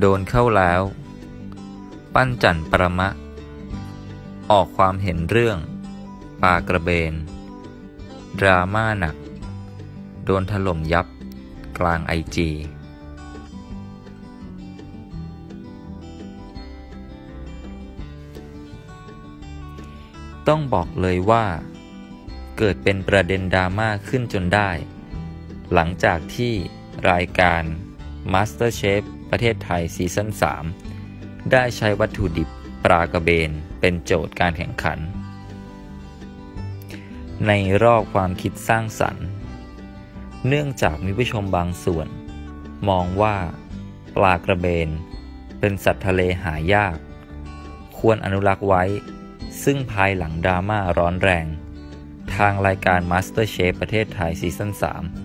โดนเข้าแล้ว ปั้นจันประมะ ออกความเห็นเรื่องปลากระเบน ดราม่าหนัก โดนถล่มยับกลางไอจีต้องบอกเลยว่า เกิดเป็นประเด็นดราม่าขึ้นจนได้ หลังจากที่รายการ MasterChef ประเทศไทยซีซั่น3 ได้ใช้วัตถุดิบปลากระเบนเป็นโจทย์การแข่งขัน ในรอบความคิดสร้างสรรค์ เนื่องจากมีผู้ชมบางส่วน มองว่า ปลากระเบน เป็นสัตว์ทะเลหายาก ควรอนุรักษ์ไว้ ซึ่งภายหลังดราม่าร้อนแรง ทางรายการ MasterChef ประเทศไทยซีซั่น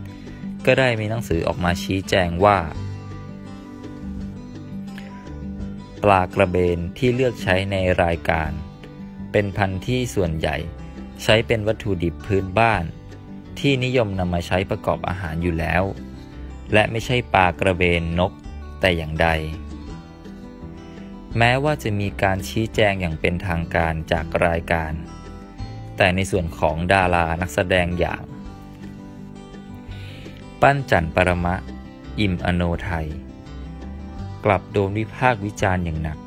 3ก็ได้มีหนังสือออกมาชี้แจงว่า ปลากระเบนที่เลือกใช้ในรายการ เป็นพันธุ์ที่ส่วนใหญ่ ใช้เป็นวัตถุดิบพื้นบ้าน ที่นิยมนำมาใช้ประกอบอาหารอยู่แล้ว และไม่ใช่ปลากระเบนนกแต่อย่างใด แม้ว่าจะมีการชี้แจงอย่างเป็นทางการจากรายการ แต่ในส่วนของดารานักแสดงอย่าง ปั้นจันปรมะ อิมอโนไทย กลับโดนวิพากษ์วิจารณ์อย่างหนัก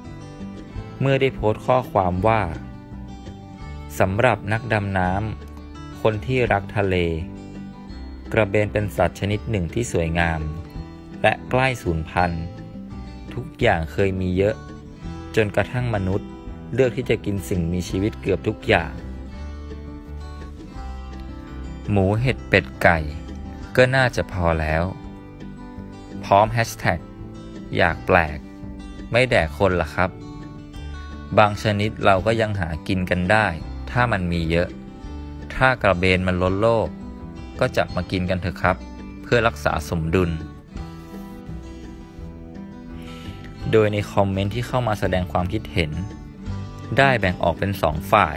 เมื่อได้โพสต์ข้อความว่าสำหรับนักดำน้ำ คนที่รักทะเล กระเบนเป็นสัตว์ชนิดหนึ่งที่สวยงาม และใกล้สูญพันธุ์ ทุกอย่างเคยมีเยอะ จนกระทั่งมนุษย์เลือกที่จะกินสิ่งมีชีวิตเกือบทุกอย่าง หมูเห็ดเป็ดไก่ ก็น่าจะพอแล้ว พร้อมแฮชแท็ก อยากแปลก ไม่แดกคนล่ะครับ บางชนิดเราก็ยังหากินกันได้ ถ้ามันมีเยอะ ถ้ากระเบนมันล้นโลก ก็จับมากินกันเถอะครับ เพื่อรักษาสมดุล โดยในคอมเมนต์ที่เข้ามาแสดงความคิดเห็น ได้แบ่งออกเป็นสองฝ่าย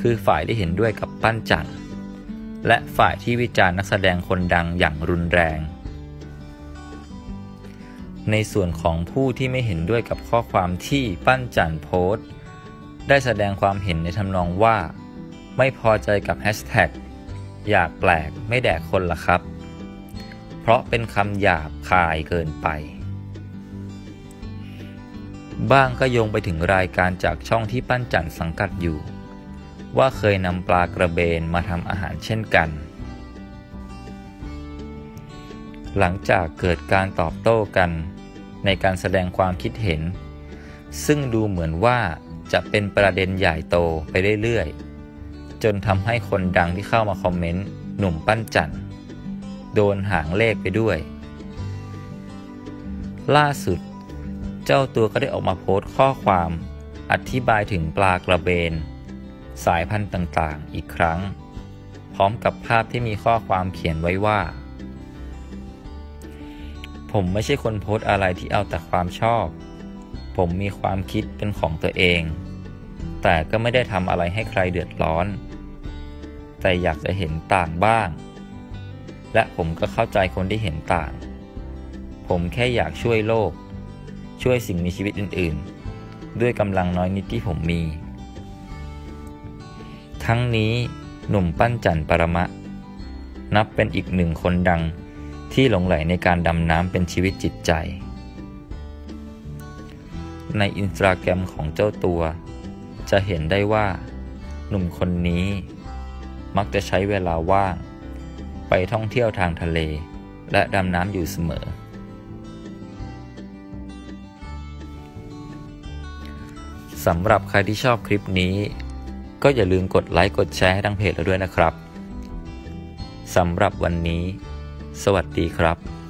คือฝ่ายที่เห็นด้วยกับปั้นจันและฝ่ายที่วิจารณ์นักแสดงคนดังอย่างรุนแรง ในส่วนของผู้ที่ไม่เห็นด้วยกับข้อความที่ปั้นจันทร์โพสต์ได้แสดงความเห็นในทำนองว่า ไม่พอใจกับแฮชแท็กอยากแปลกไม่แดกคนละครับ เพราะเป็นคำหยาบคายเกินไป บ้างก็โยงไปถึงรายการจากช่องที่ปั้นจันทร์สังกัดอยู่ ว่าเคยนำปลากระเบนมาทำอาหารเช่นกัน หลังจากเกิดการตอบโต้กัน ในการแสดงความคิดเห็น ซึ่งดูเหมือนว่าจะเป็นประเด็นใหญ่โตไปเรื่อยๆ จนทำให้คนดังที่เข้ามาคอมเมนต์หนุ่มปั้นจันต์โดนหางเลขไปด้วย ล่าสุด เจ้าตัวก็ได้ออกมาโพสต์ข้อความอธิบายถึงปลากระเบน สายพันธุ์ต่างๆ อีกครั้ง พร้อมกับภาพที่มีข้อความเขียนไว้ว่า ผมไม่ใช่คนโพสต์อะไรที่เอาแต่ความชอบ ผมมีความคิดเป็นของตัวเอง แต่ก็ไม่ได้ทำอะไรให้ใครเดือดร้อน แต่อยากจะเห็นต่างบ้าง และผมก็เข้าใจคนที่เห็นต่าง ผมแค่อยากช่วยโลก ช่วยสิ่งมีชีวิตอื่น ๆ ด้วยกำลังน้อยนิดที่ผมมี ทั้งนี้หนุ่มปั้นจันปรมะ นับเป็นอีกหนึ่งคนดัง ที่หลงไหลในการดำน้ำเป็นชีวิตจิตใจ ในอินสตาแกรมของเจ้าตัว จะเห็นได้ว่า หนุ่มคนนี้มักจะใช้เวลาว่าง ไปท่องเที่ยวทางทะเล และดำน้ำอยู่เสมอ สำหรับใครที่ชอบคลิปนี้ ก็อย่าลืมกดไลค์กดแชร์ให้ทางเพจเราด้วยนะครับ สำหรับวันนี้ สวัสดีครับ